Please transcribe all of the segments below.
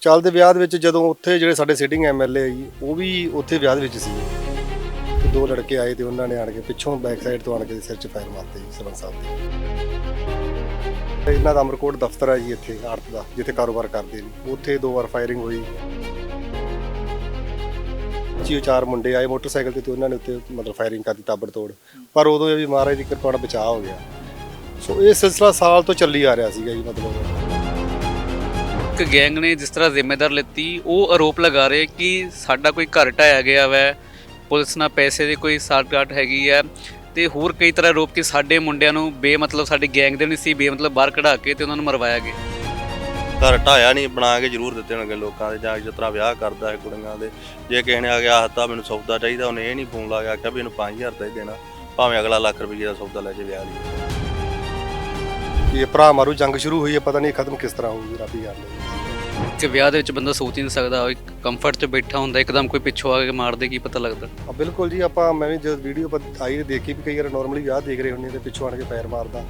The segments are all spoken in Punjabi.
ਚੱਲਦੇ ਵਿਆਹ ਦੇ ਵਿੱਚ ਜਦੋਂ ਉੱਥੇ ਜਿਹੜੇ ਸਾਡੇ ਸਿਟਿੰਗ ਐਮਐਲਏ ਜੀ, ਉਹ ਵੀ ਉੱਥੇ ਵਿਆਹ ਦੇ ਵਿੱਚ ਸੀ। ਤੇ ਦੋ ਲੜਕੇ ਆਏ ਤੇ ਉਹਨਾਂ ਨੇ ਆਣ ਕੇ ਪਿੱਛੋਂ ਬੈਕ ਸਾਈਡ ਤੋਂ ਆਣ ਕੇ ਸਿਰ 'ਚ ਫਾਇਰ ਮਾਰਤੇ ਜੀ ਸਰਪੰਚ ਸਾਹਿਬ ਦੇ। ਇਹਨਾਂ ਦਾ ਅਮਰਕੋਟ ਦਫ਼ਤਰ ਹੈ ਜੀ ਇੱਥੇ, ਆੜਤ ਦਾ, ਜਿੱਥੇ ਕਾਰੋਬਾਰ ਕਰਦੇ ਨੇ। ਉੱਥੇ ਦੋ ਵਾਰ ਫਾਇਰਿੰਗ ਹੋਈ। ਜੀ ਚਾਰ ਮੁੰਡੇ ਆਏ ਮੋਟਰਸਾਈਕਲ ਤੇ ਤੇ ਉਹਨਾਂ ਨੇ ਉੱਤੇ ਮਤਲਬ ਫਾਇਰਿੰਗ ਕਰਤੀ ਤਾਬੜ ਤੋੜ। ਪਰ ਉਦੋਂ ਇਹ ਵੀ ਮਹਾਰਾਜ ਦੀ ਕਿਰਪਾ ਨਾਲ ਬਚਾਅ ਹੋ ਗਿਆ। ਸੋ ਇਹ ਸਿਲਸਿਲਾ ਸਾਲ ਤੋਂ ਚੱਲੀ ਆ ਰਿਹਾ ਸੀਗਾ ਜੀ, ਮਤਲਬ। ਇੱਕ ਗੈਂਗ ਨੇ ਜਿਸ ਤਰ੍ਹਾਂ ਜ਼ਿੰਮੇਦਾਰ ਲਿੱਤੀ ਉਹ ਆਰੋਪ ਲਗਾ ਰਹੇ ਕਿ ਸਾਡਾ ਕੋਈ ਘਰ ਢਾਇਆ ਗਿਆ ਵੈ ਪੁਲਿਸ ਨਾਲ ਪੈਸੇ ਦੀ ਕੋਈ ਸਾਠਗਾਠ ਹੈਗੀ ਹੈ ਤੇ ਹੋਰ ਕਈ ਤਰ੍ਹਾਂ ਆਰੋਪ ਕਿ ਸਾਡੇ ਮੁੰਡਿਆਂ ਨੂੰ ਬੇਮਤਲਬ ਸਾਡੀ ਗੈਂਗ ਦੇ ਨਹੀਂ ਸੀ ਬੇਮਤਲਬ ਬਾਹਰ ਕਢਾ ਕੇ ਤੇ ਉਹਨਾਂ ਨੂੰ ਮਰਵਾਇਆ ਗਿਆ। ਘਰ ਢਾਇਆ ਨਹੀਂ ਬਣਾ ਕੇ ਜ਼ਰੂਰ ਦਿੱਤੇ ਹੋਣਗੇ ਲੋਕਾਂ ਦੇ ਜਾਂ ਜਿਸ ਤਰ੍ਹਾਂ ਵਿਆਹ ਕਰਦਾ ਹੈ ਕੁੜੀਆਂ ਦੇ। ਜੇ ਕਿਸੇ ਨੇ ਆ ਗਿਆ ਹੱਤਾ ਮੈਨੂੰ ਸੌਦਾ ਚਾਹੀਦਾ ਉਹਨੇ ਇਹ ਨਹੀਂ ਫੋਨ ਲਾ ਕੇ ਆਖਿਆ ਵੀ ਇਹਨੂੰ 5000 ਦਾ ਹੀ ਦੇਣਾ ਭਾਵੇਂ ਅਗਲਾ ਲੱਖ ਰੁਪਏ ਦਾ ਸੌਦਾ ਲੈ ਕੇ ਵਿਆਹ ਲਈ ਇਹ ਭਰਾ ਮਾਰੂ ਜੰਗ ਸ਼ੁਰੂ ਹੋਈ ਹੈ ਪਤਾ ਨਹੀਂ ਖਤਮ ਕਿਸ ਤਰ੍ਹਾਂ ਹੋਊਗੀ ਰੱਬ ਹੀ ਜਾਣਦਾ ਕਿ ਵਿਆਹ ਦੇ ਵਿੱਚ ਬੰਦਾ ਸੋਚ ਹੀ ਨਹੀਂ ਸਕਦਾ ਇੱਕ ਕੰਫਰਟ 'ਚ ਬੈਠਾ ਹੁੰਦਾ ਇੱਕਦਮ ਕੋਈ ਪਿੱਛੋਂ ਆ ਕੇ ਮਾਰ ਦੇ ਕੀ ਪਤਾ ਲੱਗਦਾ। ਆ ਬਿਲਕੁਲ ਜੀ ਆਪਾਂ ਮੈਂ ਵੀ ਜਦ ਵੀਡੀਓ ਪਰ ਆਈ ਤੇ ਦੇਖੀ ਵੀ ਕਈ ਵਾਰ ਨਾਰਮਲੀ ਵਿਆਹ ਦੇਖ ਰਹੇ ਹੁੰਦੇ ਤੇ ਪਿੱਛੋਂ ਆਣ ਕੇ ਫਾਇਰ ਮਾਰਦਾ।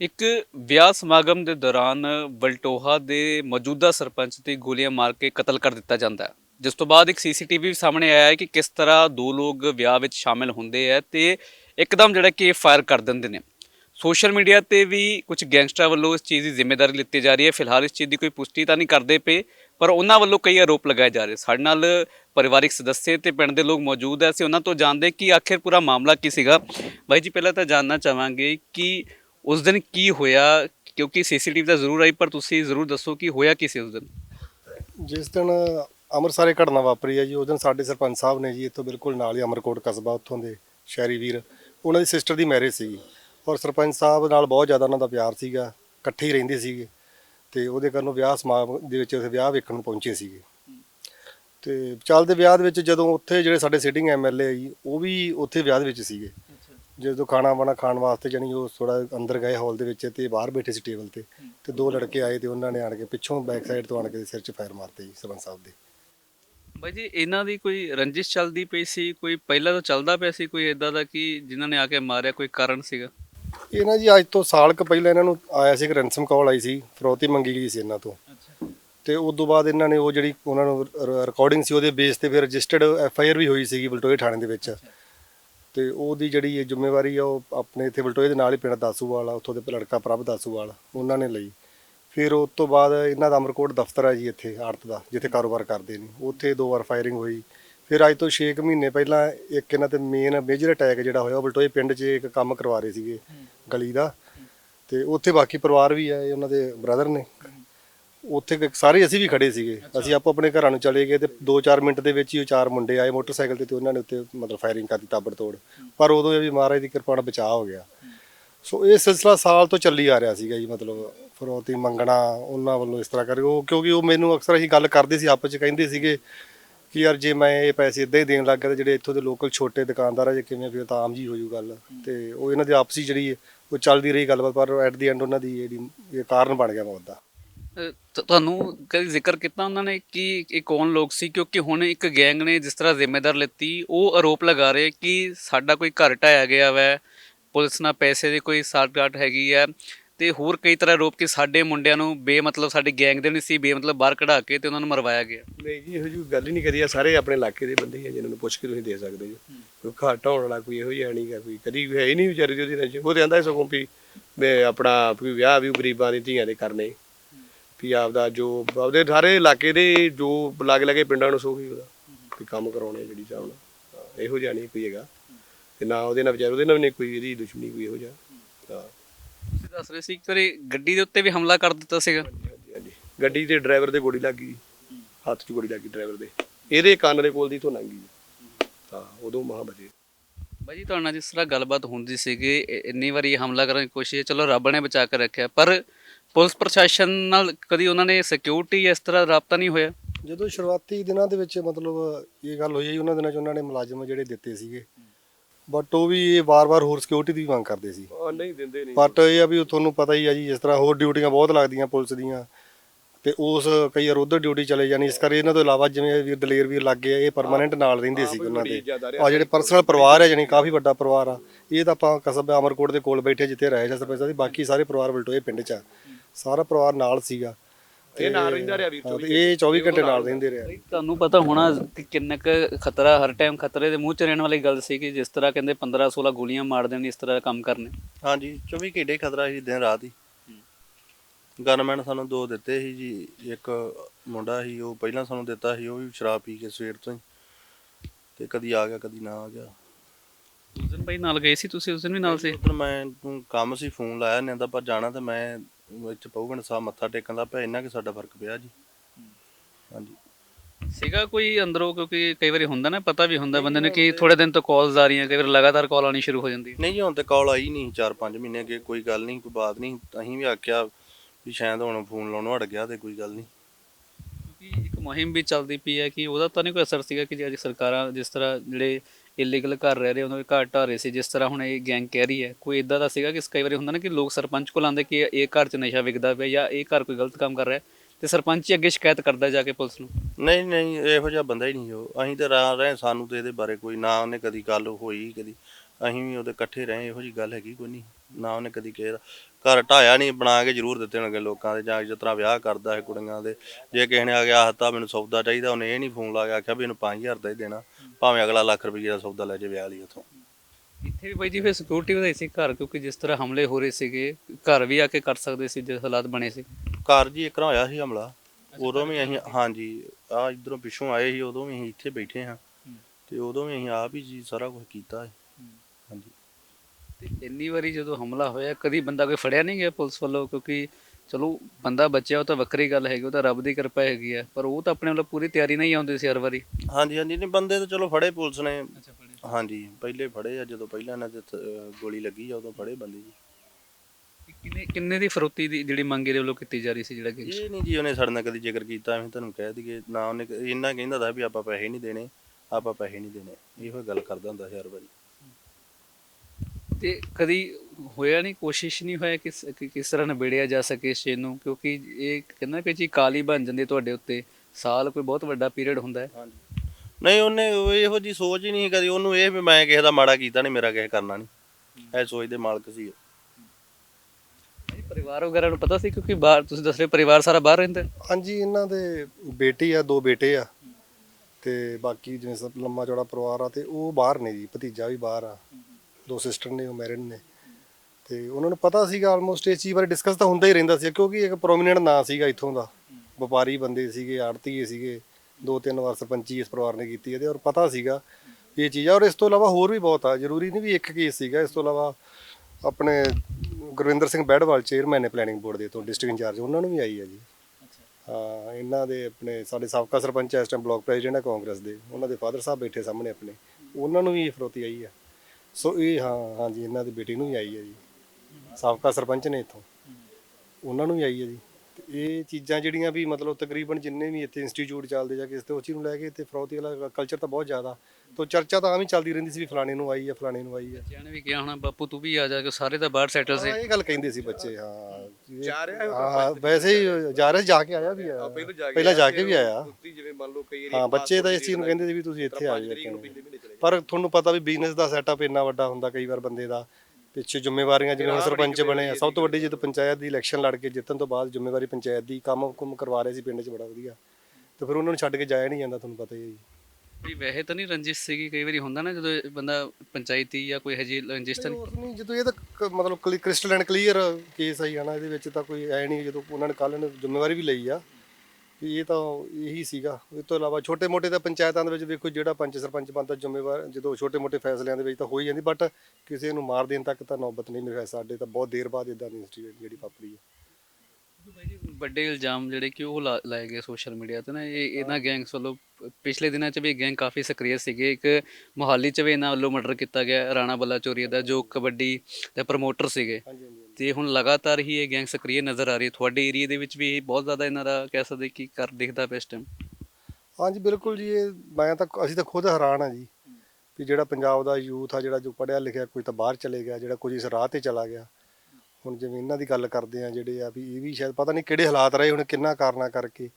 ਇੱਕ ਵਿਆਹ ਸਮਾਗਮ ਦੇ ਦੌਰਾਨ ਵਲਟੋਹਾ ਦੇ ਮੌਜੂਦਾ ਸਰਪੰਚ ਤੇ ਗੋਲੀਆਂ ਮਾਰ ਕੇ ਕਤਲ ਕਰ ਦਿੱਤਾ ਜਾਂਦਾ ਹੈ। ਜਿਸ ਤੋਂ ਬਾਅਦ ਇੱਕ ਸੀਸੀਟੀਵੀ ਸਾਹਮਣੇ ਆਇਆ ਹੈ ਕਿ ਕਿਸ ਤਰ੍ਹਾਂ ਦੋ ਲੋਕ ਵਿਆਹ ਵਿੱਚ ਸ਼ਾਮਿਲ ਹੁੰਦੇ ਆ ਤੇ ਇੱਕਦਮ ਜਿਹੜਾ ਕਿ ਫਾਇਰ ਕਰ ਦਿੰਦੇ ਨੇ। ਸੋਸ਼ਲ ਮੀਡੀਆ ਤੇ ਵੀ ਕੁਝ ਗੈਂਗਸਟਰਾਂ ਵੱਲੋਂ ਇਸ ਚੀਜ਼ ਦੀ ਜ਼ਿੰਮੇਵਾਰੀ ਲਿੱਤੀ ਜਾ ਰਹੀ ਹੈ। ਫਿਲਹਾਲ ਇਸ ਚੀਜ਼ ਦੀ ਕੋਈ ਪੁਸ਼ਟੀ ਤਾਂ ਨਹੀਂ ਕਰਦੇ ਪਏ, ਪਰ ਉਹਨਾਂ ਵੱਲੋਂ ਕਈ ਆਰੋਪ ਲਗਾਏ ਜਾ ਰਹੇ ਸਾਡੇ ਨਾਲ ਪਰਿਵਾਰਿਕ ਸਦੱਸੇ ਤੇ ਪਿੰਡ ਦੇ ਲੋਕ ਮੌਜੂਦ ਹੈ। ਅਸੀਂ ਉਹਨਾਂ ਤੋਂ ਜਾਣਦੇ ਕਿ ਆਖਿਰ ਪੂਰਾ ਮਾਮਲਾ ਕੀ ਸੀਗਾ। ਬਾਈ ਜੀ, ਪਹਿਲਾਂ ਤਾਂ ਜਾਣਨਾ ਚਾਹਾਂਗੇ ਕਿ ਉਸ ਦਿਨ ਕੀ ਹੋਇਆ, ਕਿਉਂਕਿ ਸੀਸੀਟੀਵੀ ਤਾਂ ਜ਼ਰੂਰ ਆਈ, ਪਰ ਤੁਸੀਂ ਜ਼ਰੂਰ ਦੱਸੋ ਕਿ ਹੋਇਆ ਕੀ ਸੀ ਉਸ ਦਿਨ? ਜਿਸ ਦਿਨ ਅੰਮ੍ਰਿਤਸਰ ਘਟਨਾ ਵਾਪਰੀ ਹੈ ਜੀ, ਉਸ ਦਿਨ ਸਾਡੇ ਸਰਪੰਚ ਸਾਹਿਬ ਨੇ ਜੀ ਇੱਥੋਂ ਬਿਲਕੁਲ ਨਾਲ ਹੀ ਅਮਰਕੋਟ ਕਸਬਾ ਉੱਥੋਂ ਦੇ ਸ਼ਹਿਰੀ ਵੀਰ ਉਹਨਾਂ ਦੀ ਸਿਸਟਰ ਦੀ ਮੈਰਿਜ ਸੀਗੀ ਔਰ ਸਰਪੰਚ ਸਾਹਿਬ ਨਾਲ ਬਹੁਤ ਜ਼ਿਆਦਾ ਉਹਨਾਂ ਦਾ ਪਿਆਰ ਸੀਗਾ ਇਕੱਠੇ ਹੀ ਰਹਿੰਦੇ ਸੀਗੇ ਤੇ ਉਹਦੇ ਕਾਰਨ ਉਹ ਵਿਆਹ ਸਮਾਗਮ ਦੇ ਵਿੱਚ ਉੱਥੇ ਵਿਆਹ ਵੇਖਣ ਨੂੰ ਪਹੁੰਚੇ ਸੀਗੇ। ਤੇ ਚੱਲਦੇ ਵਿਆਹ ਦੇ ਵਿੱਚ ਜਦੋਂ ਉੱਥੇ ਜਿਹੜੇ ਸਾਡੇ ਸਿਟਿੰਗ ਐਮਐਲਏ ਜੀ ਉਹ ਵੀ ਉੱਥੇ ਵਿਆਹ ਦੇ ਵਿੱਚ ਸੀਗੇ। ਜਦੋਂ ਖਾਣਾ ਵਾਣਾ ਖਾਣ ਵਾਸਤੇ ਜਾਣੀ ਉਹ ਥੋੜਾ ਅੰਦਰ ਗਏ ਹਾਲ ਦੇ ਵਿੱਚ ਤੇ ਬਾਹਰ ਬੈਠੇ ਸੀ ਟੇਬਲ ਤੇ ਤੇ ਦੋ ਲੜਕੇ ਆਏ ਤੇ ਉਹਨਾਂ ਨੇ ਆਣ ਕੇ ਪਿੱਛੋਂ ਬੈਕ ਸਾਈਡ ਤੋਂ ਆਣ ਕੇ ਸਿਰ 'ਚ ਫਾਇਰ ਮਾਰਤੇ ਜੀ ਸਰਪੰਚ ਸਾਹਿਬ ਦੇ। ਬਾਈ ਜੀ ਇਹਨਾਂ ਦੀ ਕੋਈ ਰੰਜਿਸ਼ ਚੱਲਦੀ ਪਈ ਸੀ? ਕੋਈ ਪਹਿਲਾਂ ਤੋਂ ਚੱਲਦਾ ਪਿਆ ਸੀ ਕੋਈ ਇਦਾਂ ਦਾ ਕਿ ਜਿਨ੍ਹਾਂ ਨੇ ਆ ਕੇ ਮਾਰਿਆ ਕੋਈ ਕਾਰਨ ਸੀਗਾ? ਇਹ ਨਾ ਜੀ ਅੱਜ ਤੋਂ ਸਾਲ ਕੁ ਪਹਿਲਾਂ ਇਹਨਾਂ ਨੂੰ ਆਇਆ ਸੀ ਇੱਕ ਰੈਂਸਮ ਕਾਲ ਆਈ ਸੀ ਫਰੋਤੀ ਮੰਗੀ ਗਈ ਸੀ ਇਹਨਾਂ ਤੋਂ। ਤੇ ਉਸ ਤੋਂ ਬਾਅਦ ਇਹਨਾਂ ਨੇ ਉਹ ਜਿਹੜੀ ਉਹਨਾਂ ਨੂੰ ਰਿਕਾਰਡਿੰਗ ਸੀ ਉਹਦੇ ਬੇਸ ਤੇ ਫਿਰ ਰਜਿਸਟਰਡ ਐਫ ਆਈ ਆਰ ਵੀ ਹੋਈ ਸੀਗੀ ਬਲਟੋਏ ਥਾਣੇ ਦੇ ਵਿੱਚ। ਤੇ ਉਹਦੀ ਜਿਹੜੀ ਇਹ ਜ਼ਿੰਮੇਵਾਰੀ ਆ ਉਹ ਆਪਣੇ ਇੱਥੇ ਬਲਟੋਏ ਦੇ ਨਾਲ ਹੀ ਪਿੰਡ ਦਾਸੂਵਾਲ ਆ ਉੱਥੋਂ ਦੇ ਲੜਕਾ ਪ੍ਰਭ ਦਾਸੂਵਾਲ ਉਹਨਾਂ ਨੇ ਲਈ। ਫਿਰ ਉਸ ਤੋਂ ਬਾਅਦ ਇਹਨਾਂ ਦਾ ਅਮਰਕੋਟ ਦਫ਼ਤਰ ਹੈ ਜੀ ਇੱਥੇ ਆੜਤ ਦਾ ਜਿੱਥੇ ਕਾਰੋਬਾਰ ਕਰਦੇ ਨੇ। ਉੱਥੇ ਦੋ ਵਾਰ ਫਾਇਰਿੰਗ ਹੋਈ। ਫਿਰ ਅੱਜ ਤੋਂ 6 ਮਹੀਨੇ ਪਹਿਲਾਂ ਇੱਕ ਇਹਨਾਂ ਤੇ ਮੇਨ ਮੇਜਰ ਅਟੈਕ ਜਿਹੜਾ ਹੋਇਆ ਉਹ ਬਲਟੋਏ ਪਿੰਡ 'ਚ ਇੱਕ ਕੰਮ ਕਰਵਾ ਰਹੇ ਸੀਗੇ ਗਲੀ ਦਾ। ਤੇ ਉੱਥੇ ਬਾਕੀ ਪਰਿਵਾਰ ਵੀ ਹੈ ਉਹਨਾਂ ਦੇ ਬ੍ਰਦਰ ਨੇ। ਉੱਥੇ ਸਾਰੇ ਅਸੀਂ ਵੀ ਖੜੇ ਸੀਗੇ। ਅਸੀਂ ਆਪੋ ਆਪਣੇ ਘਰਾਂ ਨੂੰ ਚਲੇ ਗਏ ਤੇ 2-4 ਮਿੰਟ ਦੇ ਵਿੱਚ ਹੀ ਉਹ ਚਾਰ ਮੁੰਡੇ ਆਏ ਮੋਟਰਸਾਈਕਲ ਤੇ ਤੇ ਉਹਨਾਂ ਨੇ ਉੱਤੇ ਮਤਲਬ ਫਾਇਰਿੰਗ ਕਰਤੀ ਤਾਬੜ ਤੋੜ। ਪਰ ਉਦੋਂ ਇਹ ਵੀ ਮਹਾਰਾਜ ਦੀ ਕਿਰਪਾ ਨਾਲ ਬਚਾਅ ਹੋ ਗਿਆ। ਸੋ ਇਹ ਸਿਲਸਿਲਾ ਸਾਲ ਤੋਂ ਚੱਲੀ ਆ ਰਿਹਾ ਸੀਗਾ ਜੀ ਮਤਲਬ ਫਰੋਤੀ ਮੰਗਣਾ, ਉਹਨਾਂ ਵੱਲੋਂ ਇਸ ਤਰ੍ਹਾਂ ਕਰ ਉਹ ਕਿਉਂਕਿ ਉਹ ਮੈਨੂੰ ਅਕਸਰ ਅਸੀਂ ਗੱਲ ਕਰਦੇ ਸੀ, ਆਪਸ ਚ ਕਹਿੰਦੇ ਸੀਗੇ ਕਿ ਯਾਰ ਜੇ ਮੈਂ ਇਹ ਪੈਸੇ ਇਦਾਂ ਹੀ ਦੇਣ ਲੱਗ ਗਿਆ ਤੇ ਜਿਹੜੇ ਇੱਥੋਂ ਦੇ ਲੋਕਲ ਛੋਟੇ ਦੁਕਾਨਦਾਰ ਆ ਜੇ ਕਿਵੇਂ ਫਿਰ ਤਾਂ ਆਮ ਜੀ ਹੋ ਜੂ ਗੱਲ। ਤੇ ਉਹ ਇਹਨਾਂ ਦੀ ਆਪਸੀ ਜਿਹੜੀ ਉਹ ਚੱਲਦੀ ਰਹੀ ਗੱਲਬਾਤ, ਪਰ ਐਟ ਦੀ ਐਂਡ ਉਹਨਾਂ ਦੀ ਜਿਹੜੀ ਇਹ ਕਾਰਨ ਬਣ ਗਿਆ ਮੌਤ ਦਾ। ਅਹ ਤ- ਤੁਹਾਨੂੰ ਕਦੀ ਜ਼ਿਕਰ ਕੀਤਾ ਉਹਨਾਂ ਨੇ ਕਿ ਇਹ ਕੌਣ ਲੋਕ ਸੀ? ਕਿਉਂਕਿ ਹੁਣ ਇੱਕ ਗੈਂਗ ਨੇ ਜਿਸ ਤਰ੍ਹਾਂ ਜ਼ਿੰਮੇਦਾਰ ਲਿੱਤੀ, ਉਹ ਆਰੋਪ ਲਗਾ ਰਹੇ ਕਿ ਸਾਡਾ ਕੋਈ ਘਰ ਢਾਇਆ ਗਿਆ ਵੈ, ਪੁਲਿਸ ਨਾਲ ਪੈਸੇ ਦੀ ਕੋਈ ਸਾਠਗਾਠ ਹੈਗੀ ਹੈ ਤੇ ਹੋਰ ਕਈ ਤਰ੍ਹਾਂ ਆਰੋਪ ਕਿ ਸਾਡੇ ਮੁੰਡਿਆਂ ਨੂੰ ਬੇਮਤਲਬ ਸਾਡੀ ਗੈਂਗ ਦੇ ਨਹੀਂ ਸੀ ਬੇਮਤਲਬ ਬਾਹਰ ਕਢਾ ਕੇ ਤੇ ਉਹਨਾਂ ਨੂੰ ਮਰਵਾਇਆ ਗਿਆ। ਨਹੀਂ ਜੀ ਇਹੋ ਜਿਹੀ ਗੱਲ ਹੀ ਨਹੀਂ ਕਰੀ ਆ। ਸਾਰੇ ਆਪਣੇ ਇਲਾਕੇ ਦੇ ਬੰਦੇ ਹੀ ਆ ਜਿਨ੍ਹਾਂ ਨੂੰ ਪੁੱਛ ਕੇ ਤੁਸੀਂ ਦੇ ਸਕਦੇ ਹੋ। ਕੋਈ ਘਾਟ ਢਾਉਣ ਵਾਲਾ ਕੋਈ ਇਹੋ ਜਿਹਾ ਨਹੀਂਗਾ ਕੋਈ ਕਦੀ ਹੈ ਹੀ ਨਹੀਂ ਵਿਚਾਰੇ ਦੀ ਉਹਦੀ ਰੰਜ ਉਹ ਤੇ ਆਂਦਾ ਸਗੋਂ ਵੀ ਮੈਂ ਆਪਣਾ ਕੋਈ ਵਿਆਹ ਵੀ ਗਰੀਬਾਂ ਦੀ ਧੀਆਂ ਦੇ ਕਰਨੇ। ਵੀ ਆਪਦਾ ਜੋ ਆਪਦੇ ਸਾਰੇ ਇਲਾਕੇ ਦੇ ਜੋ ਲਾਗੇ ਲਾਗੇ ਪਿੰਡਾਂ ਨੂੰ ਸੋਹੀ ਉਹਦਾ ਵੀ ਕੰਮ ਕਰਾਉਣੇ ਜਿਹੜੀ ਚਾਹਣ ਇਹੋ ਜਿਹਾ ਨਹੀਂ ਕੋਈ ਹੈਗਾ। ਤੇ ਨਾ ਉਹਦੇ ਨਾਲ ਵਿਚਾਰੇ ਉਹਦੇ ਨਾਲ ਵੀ ਨਹੀਂ ਕੋਈ ਇਹਦੀ ਦੁਸ਼ਮਣੀ ਕੋਈ ਇਹੋ ਜਿਹਾ। ਹਾਂ। ਤੁਸੀਂ ਦੱਸ ਰਹੇ ਸੀ ਕਿ ਵਾਰੀ ਗੱਡੀ ਦੇ ਉੱਤੇ ਵੀ ਹਮਲਾ ਕਰ ਦਿੱਤਾ ਸੀਗਾ। ਹਾਂਜੀ ਹਾਂਜੀ ਗੱਡੀ ਦੇ ਡਰਾਈਵਰ ਦੇ ਗੋਲੀ ਲੱਗ ਗਈ। ਹੱਥ 'ਚ ਗੋਲੀ ਲੱਗ ਗਈ ਡਰਾਈਵਰ ਦੇ। ਇਹਦੇ ਕੰਨ ਦੇ ਕੋਲ ਦੀ ਤੋਂ ਲੰਘ ਗਈ। ਹਾਂ ਉਦੋਂ ਮਹਾ ਬਚੇ। ਬਾਈ ਜੀ ਤੁਹਾਡੇ ਨਾਲ ਜਿਸ ਤਰ੍ਹਾਂ ਗੱਲਬਾਤ ਹੁੰਦੀ ਸੀਗੀ ਇੰਨੀ ਵਾਰੀ ਹਮਲਾ ਕਰਨ ਦੀ ਕੋਸ਼ਿਸ਼ ਚਲੋ ਰੱਬ ਨੇ ਬਚਾ ਕੇ ਰੱਖਿਆ ਪਰ ਪੁਲਿਸ ਪ੍ਰਸ਼ਾਸਨ ਨਾਲ ਕਦੀ ਉਹਨਾਂ ਨੇ ਸਿਕਿਉਰਿਟੀ ਇਸ ਤਰ੍ਹਾਂ ਰਾਬਤਾ ਨਹੀਂ ਹੋਇਆ? ਜਦੋਂ ਸ਼ੁਰੂਆਤੀ ਦਿਨਾਂ ਦੇ ਵਿੱਚ ਮਤਲਬ ਇਹ ਗੱਲ ਹੋਈ ਉਹਨਾਂ ਦਿਨਾਂ 'ਚ ਉਹਨਾਂ ਨੇ ਮੁਲਾਜ਼ਮ ਜਿਹੜੇ ਦਿੱਤੇ ਸੀਗੇ। ਬਟ ਉਹ ਵੀ ਇਹ ਵਾਰ-ਵਾਰ ਹੋਰ ਸਿਕਿਉਰਿਟੀ ਦੀ ਮੰਗ ਕਰਦੇ ਸੀ। ਆ ਨਹੀਂ ਦਿੰਦੇ ਨਹੀਂ। ਬਟ ਇਹ ਆ ਵੀ ਤੁਹਾਨੂੰ ਪਤਾ ਹੀ ਆ ਜੀ ਜਿਸ ਤਰ੍ਹਾਂ ਹੋਰ ਡਿਊਟੀਆਂ ਬਹੁਤ ਲੱਗਦੀਆਂ ਪੁਲਿਸ ਦੀਆਂ। ਤੇ ਉਸ ਕਈ ਵਾਰ ਉਧਰ ਡਿਊਟੀ ਚਲੇ ਜਾਣੀ ਇਸ ਕਰਕੇ ਇਹਨਾਂ ਤੋਂ ਇਲਾਵਾ ਜਿਵੇਂ ਵੀਰ ਦਲੇਰ ਵੀਰ ਲੱਗੇ ਆ ਇਹ ਪਰਮਾਨੈਂਟ ਨਾਲ ਰਹਿੰਦੇ ਸੀ ਉਹਨਾਂ ਦੇ। ਆ ਜਿਹੜੇ ਪਰਸਨਲ ਪਰਿਵਾਰ ਹੈ ਜਾਨੀ ਕਾਫੀ ਵੱਡਾ ਪਰਿਵਾਰ ਆ ਇਹ ਤਾਂ ਆਪਾਂ ਕਸਬਾ ਅਮਰਕੋਟ ਦੇ ਕੋਲ ਬੈਠੇ ਜਿੱਥੇ ਰਹੇ ਸਰਪੰਚ ਸਾਹਿਬ ਦੀ ਬਾਕੀ ਸਾਰੇ ਪਰਿਵਾਰ ਬਲਟੋਏ ਪਿੰਡ ਚ ਆ। ਸਾਰਾ ਪਰਿਵਾਰ ਨਾਲ ਸੀਗਾ। ਇਹ ਨਾਲ ਰਹਿੰਦਾ ਰਿਹਾ ਵੀਰ ਹਾਂ, ਤੇ ਇਹ 24 ਘੰਟੇ ਨਾਲ ਰਹਿੰਦੇ ਰਿਹਾ। ਤੁਹਾਨੂੰ ਪਤਾ ਹੋਣਾ ਕਿ ਕਿੰਨਾ ਕੁ ਖਤਰਾ ਹਰ ਟਾਈਮ ਖਤਰੇ ਦੇ ਮੂੰਹ ਚ ਰਹਿਣ ਵਾਲੀ ਗੱਲ ਸੀ ਕਿ ਜਿਸ ਤਰ੍ਹਾਂ ਕਹਿੰਦੇ 15 16 ਗੋਲੀਆਂ ਮਾਰ ਦੇਣ ਇਸ ਤਰ੍ਹਾਂ ਕੰਮ ਕਰਨੇ। ਹਾਂਜੀ 24 ਘੰਟੇ ਖਤਰਾ ਸੀ ਦਿਨ ਰਾਤ ਹੀ। ਗਨਮੈਨ ਸਾਨੂੰ ਦੋ ਦਿੱਤੇ ਸੀ ਜੀ ਇੱਕ ਮੁੰਡਾ ਸੀ ਉਹ ਪਹਿਲਾਂ ਸਾਨੂੰ ਦਿੱਤਾ ਸੀ ਉਹ ਵੀ ਸ਼ਰਾਬ ਪੀ ਕੇ ਸਵੇਰ ਤੋਂ ਹੀ। ਤੇ ਕਦੀ ਆ ਗਿਆ ਕਦੀ ਨਾ ਆ ਗਿਆ। ਉਸ ਦਿਨ ਭਾਈ ਨਾਲ ਗਏ ਸੀ ਤੁਸੀਂ? ਉਸ ਦਿਨ ਵੀ ਨਾਲ ਸੀ? ਮੈਂ ਨੂੰ ਕੰਮ ਸੀ ਫੋਨ ਲਾਇਆ ਨੇ ਪਰ ਜਾਣਾ ਤੇ ਮੈਂ ਇੱਥੇ ਪਉਗਣ ਸਾਹਿਬ ਮੱਥਾ ਟੇਕਣ ਦਾ ਪਿਆ ਇੰਨਾ ਕਿ ਸਾਡਾ ਫ਼ਰਕ ਪਿਆ ਜੀ। ਹਾਂਜੀ। ਸੀਗਾ ਕੋਈ ਅੰਦਰੋਂ ਕਿਉਂਕਿ ਕਈ ਵਾਰੀ ਹੁੰਦਾ ਨਾ ਪਤਾ ਵੀ ਹੁੰਦਾ ਬੰਦੇ ਨੂੰ ਕਿ ਥੋੜੇ ਦਿਨ ਤੋਂ ਕਾਲਸ ਆ ਰਹੀਆਂ ਕਈ ਵਾਰ ਲਗਾਤਾਰ ਕਾਲ ਆਣੀ ਸ਼ੁਰੂ ਹੋ ਜਾਂਦੀ ਹੈ। ਨਹੀਂ ਜੀ ਹੁਣ ਤੇ ਕਾਲ ਆਈ ਨਹੀਂ 4-5 ਮਹੀਨੇ ਅੱਗੇ ਕੋਈ ਗੱਲ ਨਹੀਂ ਕੋਈ ਬਾਤ ਨਹੀਂ ਅਸੀਂ ਵੀ ਆਖਿਆ ਵੀ ਸ਼ਾਇਦ ਹੁਣ ਫੋਨ ਲਾਉਣੋਂ ਹਟ ਗਿਆ ਤੇ ਕੋਈ ਗੱਲ ਨਹੀਂ। ਕਿਉਂਕਿ ਇੱਕ ਮੁਹਿੰਮ ਵੀ ਚੱਲਦੀ ਪਈ ਹੈ ਕਿ ਉਹਦਾ ਤਾਂ ਨਹੀਂ ਕੋਈ ਅਸਰ ਸੀਗਾ ਕਿ ਜੇ ਅੱਜ ਸਰਕਾਰਾਂ ਜਿਸ ਤਰ੍ਹਾਂ ਜਿਹੜੇ ਇਲੀਗਲ ਘਰ ਰਹਿ ਰਹੇ ਉਹਨਾਂ ਦੇ ਘਰ ਢਾਹ ਰਹੇ ਸੀ, ਜਿਸ ਤਰ੍ਹਾਂ ਹੁਣ ਇਹ ਗੈਂਗ ਕਹਿ ਰਹੀ ਹੈ। ਕੋਈ ਇਦਾਂ ਦਾ ਸੀਗਾ ਕਿ ਕਈ ਵਾਰੀ ਹੁੰਦਾ ਨਾ ਕਿ ਲੋਕ ਸਰਪੰਚ ਕੋਲ ਆਉਂਦੇ ਕਿ ਇਹ ਘਰ 'ਚ ਨਸ਼ਾ ਵਿਕਦਾ ਪਿਆ ਜਾਂ ਇਹ ਘਰ ਕੋਈ ਗਲਤ ਕੰਮ ਕਰ ਰਿਹਾ ਤੇ ਸਰਪੰਚ ਹੀ ਅੱਗੇ ਸ਼ਿਕਾਇਤ ਕਰਦਾ ਜਾ ਕੇ ਪੁਲਿਸ ਨੂੰ। ਨਹੀਂ ਨਹੀਂ, ਇਹੋ ਜਿਹਾ ਬੰਦਾ ਹੀ ਨਹੀਂ ਉਹ। ਅਸੀਂ ਤਾਂ ਰਾਹ ਰਹੇ, ਸਾਨੂੰ ਤੇ ਇਹਦੇ ਬਾਰੇ ਕੋਈ ਨਾ ਉਹਨੇ ਕਦੀ ਗੱਲ ਹੋਈ ਕਦੀ। ਅਸੀਂ ਵੀ ਉਹਦੇ ਇਕੱਠੇ ਰਹੇ, ਇਹੋ ਜੀ ਗੱਲ ਹੈਗੀ ਕੋਈ ਨਹੀਂ। ਨਾ ਉਹਨੇ ਕਦੀ ਕਿਹਾ। ਘਰ ਢਾਇਆ ਨਹੀਂ ਬਣਾ ਕੇ ਜ਼ਰੂਰ ਦਿੱਤੇ ਹੋਣਗੇ ਲੋਕਾਂ ਦੇ ਜਾਂ ਜਿਸ ਤਰ੍ਹਾਂ ਵਿਆਹ ਕਰਦਾ ਹੈ ਕੁੜੀਆਂ ਦੇ। ਜੇ ਕਿਸੇ ਨੇ ਆ ਗਿਆ ਹੱਤਾ ਮੈਨੂੰ ਸੌਦਾ ਚਾਹੀਦਾ ਉਹਨੇ ਇਹ ਨਹੀਂ ਫੋਨ ਲਾ ਕੇ ਆਖਿਆ ਵੀ ਇਹਨੂੰ 5000 ਦਾ ਹੀ ਦੇਣਾ ਭਾਵੇਂ ਅਗਲਾ ਲੱਖ ਰੁਪਏ ਦਾ ਸੌਦਾ ਲੈ ਜੇ ਵਿਆਹ ਲਈ ਉਥੋਂ। ਇੱਥੇ ਵੀ ਬਾਈ ਜੀ ਫਿਰ ਸਿਕਿਉਰਿਟੀ ਵਧਾਈ ਸੀ ਘਰ ਕਿਉਂਕਿ ਜਿਸ ਤਰ੍ਹਾਂ ਹਮਲੇ ਹੋ ਰਹੇ ਸੀਗੇ ਘਰ ਵੀ ਆ ਕੇ ਕਰ ਸਕਦੇ ਸੀ ਜੇ ਹਾਲਾਤ ਬਣੇ ਸੀ। ਘਰ ਜੀ ਇੱਕ ਨਾ ਹੋਇਆ ਸੀ ਹਮਲਾ। ਉਦੋਂ ਵੀ ਅਸੀਂ ਹਾਂਜੀ ਆ ਇਧਰੋਂ ਪਿੱਛੋਂ ਆਏ ਸੀ ਉਦੋਂ ਵੀ ਅਸੀਂ ਇੱਥੇ ਬੈਠੇ ਹਾਂ। ਤੇ ਉਦੋਂ ਵੀ ਅਸੀਂ ਆਪ ਹੀ ਜੀ ਸਾਰਾ ਕੁਝ ਕੀਤਾ ਹੈ ਤੇ ਇੰਨੀ ਵਾਰੀ ਜਦੋਂ ਹਮਲਾ ਹੋਇਆ ਕਦੀ ਬੰਦਾ ਕੋਈ ਫੜਿਆ ਨਹੀਂ ਗਿਆ ਪੁਲਿਸ ਵੱਲੋਂ? ਕਿਉਂਕਿ ਚਲੋ ਬੰਦਾ ਬਚਿਆ ਉਹ ਤਾਂ ਵੱਖਰੀ ਗੱਲ ਹੈਗੀ ਉਹ ਤਾਂ ਰੱਬ ਦੀ ਕਿਰਪਾ ਹੈਗੀ ਆ ਪਰ ਉਹ ਤਾਂ ਆਪਣੇ ਵੱਲੋਂ ਪੂਰੀ ਤਿਆਰੀ ਨਾਲ ਹੀ ਆਉਂਦੇ ਸੀ ਹਰ ਵਾਰੀ। ਹਾਂਜੀ ਹਾਂਜੀ ਨਹੀਂ ਬੰਦੇ ਤਾਂ ਚਲੋ ਫੜੇ ਪੁਲਿਸ ਨੇ। ਹਾਂਜੀ ਪਹਿਲੇ ਫੜੇ ਆ ਜਦੋਂ ਪਹਿਲਾਂ ਇਹਨਾਂ ਦੇ ਗੋਲੀ ਲੱਗੀ ਆ ਉਦੋਂ ਫੜੇ ਬੰਦੇ ਜੀ। ਕਿੰਨੇ ਕਿੰਨੇ ਦੀ ਫਰੋਤੀ ਦੀ ਜਿਹੜੀ ਮੰਗ ਇਹਦੇ ਵੱਲੋਂ ਕੀਤੀ ਜਾ ਰਹੀ ਸੀ ਜਿਹੜਾ ਕਿ ਇਹ ਨਹੀਂ ਜੀ ਉਹਨੇ ਸਾਡੇ ਨਾਲ ਕਦੀ ਜ਼ਿਕਰ ਕੀਤਾ ਐਵੇਂ ਤੁਹਾਨੂੰ ਕਹਿ ਦਈਏ। ਨਾ ਉਹਨੇ ਇੰਨਾ ਕਹਿੰਦਾ ਦਾ ਵੀ ਆਪਾਂ ਪੈਸੇ ਨਹੀਂ ਦੇਣੇ ਆਪਾਂ ਪੈਸੇ ਨਹੀਂ ਦੇਣੇ ਇਹੋ ਗੱਲ ਕਰਦਾ ਹੁੰਦਾ ਸੀ ਹਰ ਵਾਰੀ। ਤੇ ਕਦੀ ਹੋਇਆ ਨਹੀਂ ਕੋਸ਼ਿਸ਼ ਨਹੀਂ ਹੋਇਆ ਕਿ ਸ- ਕਿ ਕਿਸ ਤਰ੍ਹਾਂ ਨਿਬੇੜਿਆ ਜਾ ਸਕੇ ਇਸ ਚੀਜ਼ ਨੂੰ? ਕਿਉਂਕਿ ਇਹ ਕਹਿੰਦਾ ਕਿ ਜੀ ਕਾਲੀ ਬਣ ਜਾਂਦੀ ਤੁਹਾਡੇ ਉੱਤੇ। ਸਾਲ ਕੋਈ ਬਹੁਤ ਵੱਡਾ ਪੀਰੀਅਡ ਹੁੰਦਾ ਹੈ। ਨਹੀਂ ਉਹਨੇ ਉਹ ਇਹੋ ਜੀ ਸੋਚ ਹੀ ਨਹੀਂ ਕਦੀ। ਉਹਨੂੰ ਇਹ ਵੀ ਮੈਂ ਕਿਸੇ ਦਾ ਮਾੜਾ ਕੀਤਾ ਨਹੀਂ ਮੇਰਾ ਕਿਸੇ ਕਰਨਾ ਨਹੀਂ। ਇਹ ਸੋਚ ਦੇ ਮਾਲਕ ਸੀ ਉਹ। ਇਹ ਪਰਿਵਾਰ ਵਗੈਰਾ ਨੂੰ ਪਤਾ ਸੀ ਕਿਉਂਕਿ ਬਾਹਰ ਤੁਸੀਂ ਦੱਸ ਰਹੇ ਹੋ ਪਰਿਵਾਰ ਸਾਰਾ ਬਾਹਰ ਰਹਿੰਦਾ ਹੈ? ਹਾਂਜੀ ਇਹਨਾਂ ਦੇ ਬੇਟੀ ਆ ਦੋ ਬੇਟੇ ਆ। ਤੇ ਬਾਕੀ ਜਿਵੇਂ ਸਭ ਲੰਮਾ ਚੌੜਾ ਪਰਿਵਾਰ ਆ ਤੇ ਉਹ ਬਾਹਰ ਨੇ ਜੀ ਭਤੀਜਾ ਵੀ ਬਾਹਰ ਆ। ਦੋ ਸਿਸਟਰ ਨੇ ਉਹ ਮੈਰਿਡ ਨੇ। ਤੇ ਉਹਨਾਂ ਨੂੰ ਪਤਾ ਸੀਗਾ ਆਲਮੋਸਟ ਇਸ ਚੀਜ਼ ਬਾਰੇ ਡਿਸਕਸ ਤਾਂ ਹੁੰਦਾ ਹੀ ਰਹਿੰਦਾ ਸੀ ਕਿਉਂਕਿ ਇੱਕ ਪ੍ਰੋਮਿਨੈਂਟ ਨਾਂ ਸੀਗਾ ਇੱਥੋਂ ਦਾ। ਵਪਾਰੀ ਬੰਦੇ ਸੀਗੇ ਆੜਤੀਏ ਸੀਗੇ ਦੋ ਤਿੰਨ ਵਾਰ ਸਰਪੰਚੀ ਇਸ ਪਰਿਵਾਰ ਨੇ ਕੀਤੀ ਇਹਦੇ ਔਰ ਪਤਾ ਸੀਗਾ ਵੀ ਇਹ ਚੀਜ਼ ਆ। ਔਰ ਇਸ ਤੋਂ ਇਲਾਵਾ ਹੋਰ ਵੀ ਬਹੁਤ ਆ ਜ਼ਰੂਰੀ ਨਹੀਂ ਵੀ ਇੱਕ ਕੇਸ ਸੀਗਾ ਇਸ ਤੋਂ ਇਲਾਵਾ ਆਪਣੇ ਗੁਰਵਿੰਦਰ ਸਿੰਘ ਬੈੜਵਾਲ ਚੇਅਰਮੈਨ ਨੇ ਪਲੈਨਿੰਗ ਬੋਰਡ ਦੇ ਤੋਂ ਡਿਸਟ੍ਰਿਕਟ ਇੰਚਾਰਜ ਉਹਨਾਂ ਨੂੰ ਵੀ ਆਈ ਹੈ ਜੀ। ਹਾਂ ਇਹਨਾਂ ਦੇ ਆਪਣੇ ਸਾਡੇ ਸਾਬਕਾ ਸਰਪੰਚ ਇਸ ਟਾਈਮ ਬਲਾਕ ਪ੍ਰੈਜ਼ੀਡੈਂਟ ਹੈ ਕਾਂਗਰਸ ਦੇ ਉਹਨਾਂ ਦੇ ਫਾਦਰ ਸਾਹਿਬ ਬੈਠੇ ਸਾਹਮਣੇ ਆਪਣੇ ਉਹਨਾਂ ਨੂੰ ਵੀ ਇਹ ਫਰੋਤੀ ਆਈ ਹੈ। ਸੋ ਇਹ ਹਾਂ ਹਾਂਜੀ ਇਹਨਾਂ ਦੀ ਬੇਟੀ ਨੂੰ ਵੀ ਆਈ ਹੈ ਜੀ। ਸਾਬਕਾ ਸਰਪੰਚ ਨੇ ਇੱਥੋਂ। ਉਹਨਾਂ ਨੂੰ ਵੀ ਆਈ ਹੈ ਜੀ। ਤੇ ਇਹ ਚੀਜ਼ਾਂ ਜਿਹੜੀਆਂ ਵੀ ਮਤਲਬ ਤਕਰੀਬਨ ਜਿੰਨੇ ਵੀ ਇੱਥੇ ਇੰਸਟੀਚਿਊਟ ਚੱਲਦੇ ਜਾਂ ਕਿਸੇ ਤੇ ਉਹ ਚੀਜ਼ ਨੂੰ ਲੈ ਕੇ ਤੇ ਫਰੋਤੀ ਵਾਲਾ ਕਲਚਰ ਤਾਂ ਬਹੁਤ ਜ਼ਿਆਦਾ। ਤੋਂ ਚਰਚਾ ਤਾਂ ਆਮ ਹੀ ਚੱਲਦੀ ਰਹਿੰਦੀ ਸੀ ਵੀ ਫਲਾਣੇ ਨੂੰ ਆਈ ਹੈ ਫਲਾਣੇ ਨੂੰ ਆਈ ਹੈ। ਬੱਚਿਆਂ ਨੇ ਵੀ ਕਿਹਾ ਹੋਣਾ ਬਾਪੂ ਤੂੰ ਵੀ ਆ ਜਾ ਕੇ ਸਾਰੇ ਤਾਂ ਬਾਹਰ ਸੈਟਲ ਸੀ। ਹਾਂ, ਇਹ ਗੱਲ ਕਹਿੰਦੇ ਸੀ ਬੱਚੇ ਹਾਂ। ਜਾ ਰਿਹਾ ਹੈ ਹਾਂ ਵੈਸੇ ਹੀ ਜਾ ਰਿਹਾ। ਜਾ ਕੇ ਆਇਆ ਵੀ ਆ। ਪਹਿਲਾਂ ਜਾ ਕੇ ਪਹਿਲਾਂ ਜਾ ਕੇ ਵੀ ਆਇਆ। ਕੁੱਤੀ ਜਿਵੇਂ ਮੰਨ ਲਓ ਕਈ ਹਾਂ ਬੱਚੇ ਤਾਂ ਇਸ ਚੀਜ਼ ਨੂੰ ਕਹਿੰਦੇ ਸੀ ਵੀ ਤੁਸੀਂ ਇੱਥੇ ਆ ਜਾਓ ਪਰ ਤੁਹਾਨੂੰ ਪਤਾ ਵੀ ਬਿਜ਼ਨਸ ਦਾ ਸੈਟਅਪ ਇੰਨਾ ਵੱਡਾ ਹੁੰਦਾ ਕਈ ਵਾਰ ਬੰਦੇ ਦਾ ਪਿੱਛੇ ਜ਼ਿੰਮੇਵਾਰੀਆਂ ਜਿਵੇਂ ਹੁਣ ਸਰਪੰਚ ਬਣੇ ਆ ਸਭ ਤੋਂ ਵੱਡੀ ਜਦੋਂ ਪੰਚਾਇਤ ਦੀ ਇਲੈਕਸ਼ਨ ਲੜ ਕੇ ਜਿੱਤਣ ਤੋਂ ਬਾਅਦ ਜ਼ਿੰਮੇਵਾਰੀ ਪੰਚਾਇਤ ਦੀ ਕੰਮ ਕੁਮ ਕਰਵਾ ਰਹੇ ਸੀ ਪਿੰਡ 'ਚ ਬੜਾ ਵਧੀਆ। ਤੇ ਫਿਰ ਉਹਨਾਂ ਨੂੰ ਛੱਡ ਕੇ ਜਾਇਆ ਨਹੀਂ ਜਾਂਦਾ ਤੁਹਾਨੂੰ ਪਤਾ ਹੀ ਹੈ ਜੀ। ਵੀ ਵੈਸੇ ਤਾਂ ਨਹੀਂ ਰੰਜਿਸ਼ ਸੀਗੀ ਕਈ ਵਾਰੀ ਹੁੰਦਾ ਨਾ ਜਦੋਂ ਬੰਦਾ ਪੰਚਾਇਤੀ ਜਾਂ ਕੋਈ ਹਜੀ ਰੰਜਿਸ਼ ਤਾਂ ਨਹੀਂ ਜਦੋਂ ਇਹ ਤਾਂ ਕ- ਮਤਲਬ ਕ੍ਰਿਸਟਲ ਐਂਡ ਕਲੀਅਰ ਕੇਸ ਆਈ ਆਣਾ ਇਹਦੇ ਵਿੱਚ ਤਾਂ ਕੋਈ ਐ ਨਹੀਂ ਜਦੋਂ ਉਹਨਾਂ ਨੇ ਕੱਲ ਨੇ ਜ਼ਿੰਮੇਵਾਰੀ ਵੀ ਲਈ ਆ। ਵੀ ਇਹ ਤਾਂ ਇਹੀ ਸੀਗਾ। ਇਸ ਤੋਂ ਇਲਾਵਾ ਛੋਟੇ ਮੋਟੇ ਤਾਂ ਪੰਚਾਇਤਾਂ ਦੇ ਵਿੱਚ ਵੇਖੋ ਜਿਹੜਾ ਪੰਚ ਸਰਪੰਚ ਬਣਦਾ ਜ਼ਿੰਮੇਵਾਰ ਜਦੋਂ ਛੋਟੇ ਮੋਟੇ ਫੈਸਲਿਆਂ ਦੇ ਵਿੱਚ ਤਾਂ ਹੋ ਹੀ ਜਾਂਦੀ ਬਟ ਕਿਸੇ ਨੂੰ ਮਾਰ ਦੇਣ ਤੱਕ ਤਾਂ ਨੌਬਤ ਨਹੀਂ ਮੇਰੇ ਸਾਡੇ ਤਾਂ ਬਹੁਤ ਦੇਰ ਬਾਅਦ ਇਦਾਂ ਦੀ ਇੰਸਟੀਟਿਊਟ ਜਿਹੜੀ ਵਾਪਰੀ ਹੈ। ਵੱਡੇ ਇਲਜ਼ਾਮ ਜਿਹੜੇ ਕਿ ਉਹ ਲਾਏ ਗਏ ਸੋਸ਼ਲ ਮੀਡੀਆ ਤੇ ਨਾ ਇਹ ਇਹਨਾਂ ਗੈਂਗਸ ਵੱਲੋਂ ਪਿਛਲੇ ਦਿਨਾਂ 'ਚ ਵੀ ਗੈਂਗ ਕਾਫੀ ਸਕਰੀਏ ਸੀਗੇ। ਇੱਕ ਮੁਹਾਲੀ 'ਚ ਵੀ ਇਹਨਾਂ ਵੱਲੋਂ ਮਰਡਰ ਕੀਤਾ ਗਿਆ ਰਾਣਾ ਬੱਲਾ ਚੋਰੀ ਦਾ ਜੋ ਕਬੱਡੀ ਦੇ ਪ੍ਰਮੋਟਰ ਸੀਗੇ। ਹਾਂਜੀ ਹਾਂਜੀ। ਤੇ ਹੁਣ ਲਗਾਤਾਰ ਹੀ ਇਹ ਗੈਂਗ ਸਕਰੀਏ ਨਜ਼ਰ ਆ ਰਹੀ ਹੈ। ਤੁਹਾਡੇ ਏਰੀਆ ਦੇ ਵਿੱਚ ਵੀ ਇਹ ਬਹੁਤ ਜ਼ਿਆਦਾ ਇਹਨਾਂ ਦਾ ਕਹਿ ਸਕਦੇ ਕਿ ਕਰ ਦਿਖਦਾ ਪਿਆ ਇਸ ਟਾਈਮ ਹਾਂਜੀ, ਬਿਲਕੁਲ ਜੀ, ਇਹ ਮੈਂ ਤਾਂ ਅਸੀਂ ਤਾਂ ਖੁਦ ਹੈਰਾਨ ਆ ਜੀ ਵੀ ਜਿਹੜਾ ਪੰਜਾਬ ਦਾ ਯੂਥ ਆ, ਜਿਹੜਾ ਜੋ ਪੜ੍ਹਿਆ ਲਿਖਿਆ ਕੋਈ ਤਾਂ ਬਾਹਰ ਚਲੇ ਗਿਆ, ਜਿਹੜਾ ਕੁਝ ਇਸ ਰਾਹ ਤੇ ਚਲਾ ਗਿਆ। ਹੁਣ ਜਿਵੇਂ ਇਹਨਾਂ ਦੀ ਗੱਲ ਕਰਦੇ ਆ, ਜਿਹੜੇ ਆ ਵੀ ਇਹ ਵੀ ਸ਼ਾਇਦ ਪਤਾ ਨਹੀਂ ਕਿਹੜੇ ਹਾਲਾਤ ਰਹੇ, ਹੁਣ ਕਿੰਨਾ ਕਾਰਨਾ ਕਰਕੇ।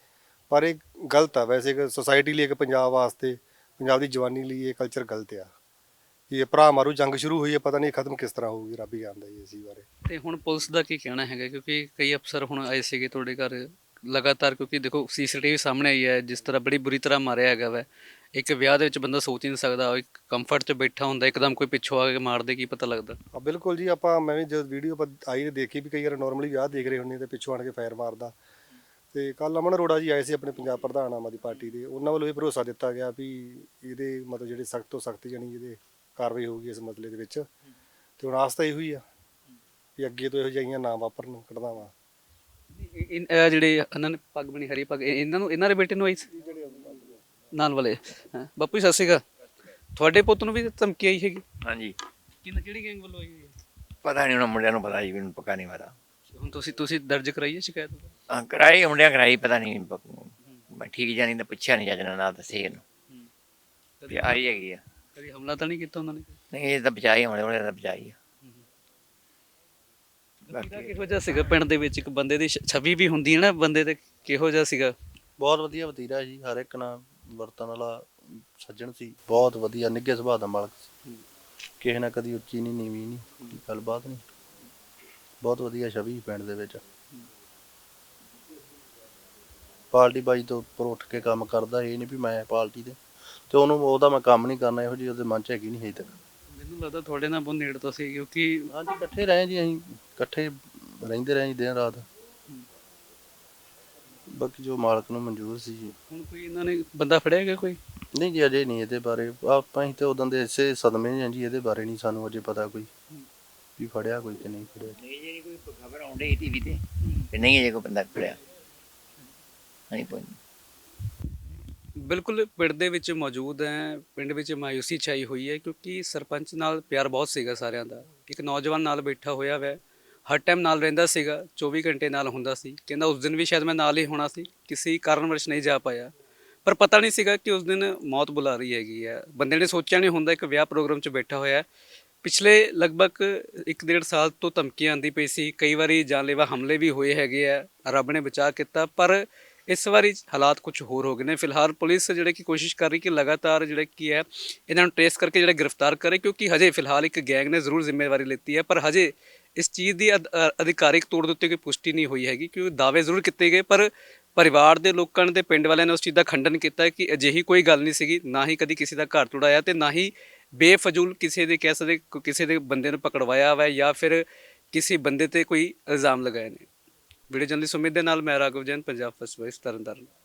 ਪਰ ਇਹ ਗਲਤ ਆ, ਵੈਸੇ ਇੱਕ ਸੋਸਾਇਟੀ ਲਈ ਇੱਕ ਪੰਜਾਬ ਵਾਸਤੇ, ਪੰਜਾਬ ਦੀ ਜਵਾਨੀ ਲਈ ਇਹ ਕਲਚਰ ਗਲਤ ਆ। ਇਹ ਭਰਾ ਮਾਰੂ ਜੰਗ ਸ਼ੁਰੂ ਹੋਈ ਹੈ ਪਤਾ ਨਹੀਂ ਖਤਮ ਕਿਸ ਤਰ੍ਹਾਂ ਹੋਊਗੀ ਰੱਬ ਹੀ ਜਾਣਦਾ ਜੀ ਇਸ ਬਾਰੇ। ਤੇ ਹੁਣ ਪੁਲਿਸ ਦਾ ਕੀ ਕਹਿਣਾ ਹੈਗਾ? ਕਿਉਂਕਿ ਕਈ ਅਫਸਰ ਹੁਣ ਆਏ ਸੀਗੇ ਤੁਹਾਡੇ ਘਰ ਲਗਾਤਾਰ ਕਿਉਂਕਿ ਦੇਖੋ ਸੀਸੀਟੀਵੀ ਸਾਹਮਣੇ ਆਈ ਹੈ ਜਿਸ ਤਰ੍ਹਾਂ ਬੜੀ ਬੁਰੀ ਤਰ੍ਹਾਂ ਮਾਰਿਆ ਹੈਗਾ ਵੈ। ਇੱਕ ਵਿਆਹ ਦੇ ਵਿੱਚ ਬੰਦਾ ਸੋਚ ਹੀ ਨਹੀਂ ਸਕਦਾ ਉਹ ਇੱਕ ਕੰਫਰਟ 'ਚ ਬੈਠਾ ਹੁੰਦਾ ਇੱਕਦਮ ਕੋਈ ਪਿੱਛੋਂ ਆ ਕੇ ਮਾਰ ਦੇ ਕੀ ਪਤਾ ਲੱਗਦਾ। ਆ ਬਿਲਕੁਲ ਜੀ ਆਪਾਂ ਮੈਂ ਵੀ ਜਦ ਵੀਡੀਓ ਪਰ ਆਈ ਤੇ ਦੇਖੀ ਵੀ ਕਈ ਵਾਰ ਨਾਰਮਲੀ ਵਿਆਹ ਦੇਖ ਰਹੇ ਹੁੰਦੇ ਤੇ ਪਿੱਛੋਂ ਆਣ ਕੇ ਫਾਇਰ ਮਾਰਦਾ। ਤੇ ਕੱਲ ਅਮਨ ਅਰੋੜਾ ਜੀ ਆਏ ਸੀ ਆਪਣੇ ਪੰਜਾਬ ਪ੍ਰਧਾਨ ਆਮ ਆਦਮੀ ਪਾਰਟੀ ਦੇ ਉਹਨਾਂ ਵੱਲੋਂ ਇਹ ਭਰੋਸਾ ਦਿੱਤਾ ਗਿਆ ਵੀ ਇਹਦੇ ਮਤਲਬ ਜਿਹੜੇ ਸਖਤ ਤੋਂ ਸਖਤ ਜਾਨੀ ਇਹਦੇ ਕਾਰਵਾਈ ਹੋਊਗੀ ਇਸ ਮਸਲੇ ਦੇ ਵਿੱਚ। ਤੇ ਹੁਣ ਆਸ ਤਾਂ ਇਹੋ ਹੀ ਆ ਵੀ ਅੱਗੇ ਤੋਂ ਇਹੋ ਜਿਹੀਆਂ ਨਾ ਵਾਪਰਨ ਕੱਢਦਾ ਵਾ ਇਹ- ਇਹ- ਇਹ ਜਿਹੜੇ ਇਹਨਾਂ ਨੇ ਪੱਗ ਬਣੀ ਹਰੀ ਪੱਗ ਇਹ- ਇਹਨਾਂ ਨੂੰ ਇਹਨਾਂ ਦੇ ਬੇਟੇ ਨੂੰ ਆਈ ਸੀ? ਨਾਲ ਵਾਲੇ ਹੈਂ। ਬਾਪੂ ਜੀ ਸਤਿ ਸ਼੍ਰੀ ਅਕਾਲ। ਤੁਹਾਡੇ ਪੁੱਤ ਨੂੰ ਵੀ ਧਮਕੀ ਆਈ ਹੈਗੀ? ਹਾਂਜੀ। ਕਿਹਨਾਂ ਕਿਹੜੀ ਗੈਂਗ ਵੱਲੋਂ ਆਈ ਹੋਈ ਹੈ? ਪਤਾ ਨਹੀਂ ਉਹਨਾਂ ਮੁੰਡਿਆਂ ਨੂੰ ਪਤਾ ਜੀ ਮੈਨੂੰ ਪੱਕਾ ਨਹੀਂ ਪਤਾ। ਹੁਣ ਤੁਸੀਂ ਤੁਸੀਂ ਦਰਜ ਕਰਾਈ ਹੈ ਸ਼ਿਕਾਇਤ? ਹਾਂ ਕਰਾਈ ਮੁੰਡਿਆਂ ਕਰਾਈ ਪਤਾ ਨਹੀਂ ਮੈਂ ਠੀਕ ਜਾਣੀ ਤਾਂ ਪੁੱਛਿਆ ਨਹੀਂ ਜੱਜ ਨਾ ਦੱਸੇ ਇਹਨੂੰ। ਵੀ ਆਈ ਹੈਗੀ ਆ। ਕਦੀ ਹਮਲਾ ਤਾਂ ਨਹੀਂ ਕੀਤਾ ਉਹਨਾਂ ਨੇ? ਨਹੀਂ ਇਹ ਤਾਂ ਬਚਾਈ ਹੋਣੇ ਉਹਨੇ ਤਾਂ ਬਚਾਈ ਆ। ਕਿਹਦਾ ਕਿਹੋ ਜਿਹਾ ਸੀਗਾ? ਪਿੰਡ ਦੇ ਵਿੱਚ ਇੱਕ ਬੰਦੇ ਦੀ ਛ- ਛਵੀ ਵੀ ਹੁੰਦੀ ਹੈ ਨਾ ਬੰਦੇ ਤੇ ਕਿਹੋ ਜਿਹਾ ਸੀਗਾ? ਬਹੁਤ ਵਧੀਆ ਵਤੀਰਾ ਜੀ ਹਰ ਇੱਕ ਨਾਲ ਵਰਤਣ ਵਾਲਾ ਸੱਜਣ ਸੀ ਬਹੁਤ ਵਧੀਆ ਨਿੱਘੇ ਸੁਭਾਅ ਦਾ ਮਾਲਕ ਸੀ। ਕਿਸੇ ਨਾਲ ਕਦੀ ਉੱਚੀ ਨਹੀਂ ਨੀਵੀਂ ਨਹੀਂ ਗੱਲਬਾਤ ਨਹੀਂ। ਬਹੁਤ ਵਧੀਆ ਛਵੀ ਸੀ ਪਿੰਡ ਦੇ ਵਿੱਚ। ਪਾਰਟੀ ਬਾਈ ਤੋਂ ਉੱਪਰ ਉੱਠ ਕੇ ਕੰਮ ਕਰਦਾ ਇਹ ਨਹੀਂ ਵੀ ਮੈਂ ਪਾਰਟੀ ਦੇ ਤੇ ਉਹਨੂੰ ਉਹਦਾ ਮੈਂ ਕੰਮ ਨਹੀਂ ਕਰਨਾ ਇਹੋ ਜਿਹੀ ਉਹਦੇ ਮਨ 'ਚ ਹੈਗੀ ਨਹੀਂ ਤੱਕ। ਮੈਨੂੰ ਲੱਗਦਾ ਤੁਹਾਡੇ ਨਾਲ ਬਹੁਤ ਨੇੜੇ ਤੋਂ ਸੀ ਕਿਉਂਕਿ ਹਾਂਜੀ ਇਕੱਠੇ ਰਹੇ ਜੀ ਅਸੀਂ ਇਕੱਠੇ ਰਹਿੰਦੇ ਰਹੇ ਜੀ ਦਿਨ ਰਾਤ। ਬਾਕੀ ਜੋ ਮਾਲਕ ਨੂੰ ਮਨਜ਼ੂਰ ਸੀ ਜੀ। ਹੁਣ ਕੋਈ ਇਹਨਾਂ ਨੇ ਬੰਦਾ ਫੜਿਆ ਗਿਆ ਕੋਈ? ਨਹੀਂ ਜੀ ਅਜੇ ਨਹੀਂ ਇਹਦੇ ਬਾਰੇ। ਆਪਾਂ ਹੀ ਤੇ ਉਦੋਂ ਦੇ ਇਸੇ ਸਦਮੇ ਹਾਂ ਜੀ ਇਹਦੇ ਬਾਰੇ ਨਹੀਂ ਸਾਨੂੰ ਅਜੇ ਪਤਾ ਕੋਈ ਵੀ ਫੜਿਆ ਕੋਈ ਕਿ ਨਹੀਂ ਫੜਿਆ। ਨਹੀਂ ਜਿਹੜੀ ਕੋਈ ਖਬਰ ਆਉਂਦੀ ਟੀਵੀ ਤੇ ਕਿ ਨਹੀਂ ਅਜੇ ਕੋਈ ਬੰਦਾ ਫੜਿਆ। ਨਹੀਂ ਕੋਈ ਬਿਲਕੁਲ ਪਿੰਡ ਦੇ ਵਿੱਚ ਮੌਜੂਦ ਹੈ, ਪਿੰਡ ਵਿੱਚ ਮਾਇੂਸੀ ਛਾਈ ਹੋਈ ਹੈ ਕਿਉਂਕਿ ਸਰਪੰਚ ਨਾਲ ਪਿਆਰ ਬਹੁਤ ਸੀਗਾ ਸਾਰਿਆਂ ਦਾ। ਇੱਕ ਨੌਜਵਾਨ ਨਾਲ ਬੈਠਾ ਹੋਇਆ ਵੈ, ਹਰ ਟਾਈਮ ਨਾਲ ਰਹਿੰਦਾ ਸੀਗਾ 24 ਘੰਟੇ ਨਾਲ ਹੁੰਦਾ ਸੀ। ਕਹਿੰਦਾ ਉਸ ਦਿਨ ਵੀ ਸ਼ਾਇਦ ਮੈਂ ਨਾਲ ਹੀ ਹੋਣਾ ਸੀ, ਕਿਸੇ ਕਾਰਨ ਕਾਰਨਵਸ਼ ਨਹੀਂ ਜਾ ਪਾਇਆ। ਪਰ ਪਤਾ ਨਹੀਂ ਸੀਗਾ ਕਿ ਉਸ ਦਿਨ ਮੌਤ ਬੁਲਾ ਰਹੀ ਹੈਗੀ ਹੈ। ਬੰਦੇ ਨੇ ਸੋਚਿਆ ਨਹੀਂ ਹੁੰਦਾ ਇੱਕ ਵਿਆਹ ਪ੍ਰੋਗਰਾਮ 'ਚ ਬੈਠਾ ਹੋਇਆ ਪਿਛਲੇ ਲਗਭਗ 1.5 ਸਾਲ ਤੋਂ ਧਮਕੀਆਂ ਆਂਦੀ ਪਈ ਸੀ। ਕਈ ਵਾਰੀ ਜਾਨਲੇਵਾ ਹਮਲੇ ਵੀ ਹੋਏ ਹੈਗੇ ਆ, ਰੱਬ ਨੇ ਬਚਾ ਕੀਤਾ, ਪਰ ਇਸ ਵਾਰੀ ਹਾਲਾਤ ਕੁਝ ਹੋਰ ਹੋ ਗਏ ਨੇ। ਫਿਲਹਾਲ ਪੁਲਿਸ ਜਿਹੜੇ ਕਿ ਕੋਸ਼ਿਸ਼ ਕਰ ਰਹੀ ਕਿ ਲਗਾਤਾਰ ਜਿਹੜੇ ਕੀ ਹੈ, ਇਹਨਾਂ ਨੂੰ ਟ੍ਰੇਸ ਕਰਕੇ ਜਿਹੜੇ ਗ੍ਰਿਫਤਾਰ ਕਰੇ ਕਿਉਂਕਿ ਹਜੇ ਫਿਲਹਾਲ ਇੱਕ ਗੈਂਗ ਨੇ ਜ਼ਰੂਰ ਜ਼ਿੰਮੇਵਾਰੀ ਲਿੱਤੀ ਹੈ। ਪਰ ਹਜੇ ਇਸ ਚੀਜ਼ ਦੀ ਅਧ- ਅਧਿਕਾਰਿਕ ਤੌਰ ਦੇ ਉੱਤੇ ਕੋਈ ਪੁਸ਼ਟੀ ਨਹੀਂ ਹੋਈ ਹੈਗੀ ਕਿਉਂਕਿ ਦਾਅਵੇ ਜ਼ਰੂਰ ਕੀਤੇ ਗਏ। ਪਰ ਪਰਿਵਾਰ ਦੇ ਲੋਕਾਂ ਨੇ ਤੇ ਪਿੰਡ ਵਾਲਿਆਂ ਨੇ ਉਸ ਚੀਜ਼ ਦਾ ਖੰਡਨ ਕੀਤਾ ਕਿ ਅਜਿਹੀ ਕੋਈ ਗੱਲ ਨਹੀਂ ਸੀਗੀ। ਨਾ ਹੀ ਕਦੀ ਕਿਸੇ ਦਾ ਘਰ ਤੁੜਾਇਆ ਤੇ ਨਾ ਹੀ ਬੇਫਜ਼ੂਲ ਕਿਸੇ ਦੇ ਕਹਿ ਸਕਦੇ, ਕਿਸੇ ਦੇ ਬੰਦੇ ਨੂੰ ਪਕੜਵਾਇਆ ਹੋਇਆ ਜਾਂ ਫਿਰ ਕਿਸੇ ਬੰਦੇ ਤੇ ਕੋਈ ਇਲਜ਼ਾਮ ਲਗਾਏ ਨੇ। ਵੀਡੀਓ ਜਰਨਲਿਸਟ ਸੁਮਿਤ ਦੇ ਨਾਲ ਮੈਂ ਰਾਘਵ ਜੈਨ ਪੰਜਾਬ ਫਸਟ ਵਾਇਸ ਤਰਨਤਾਰਨ।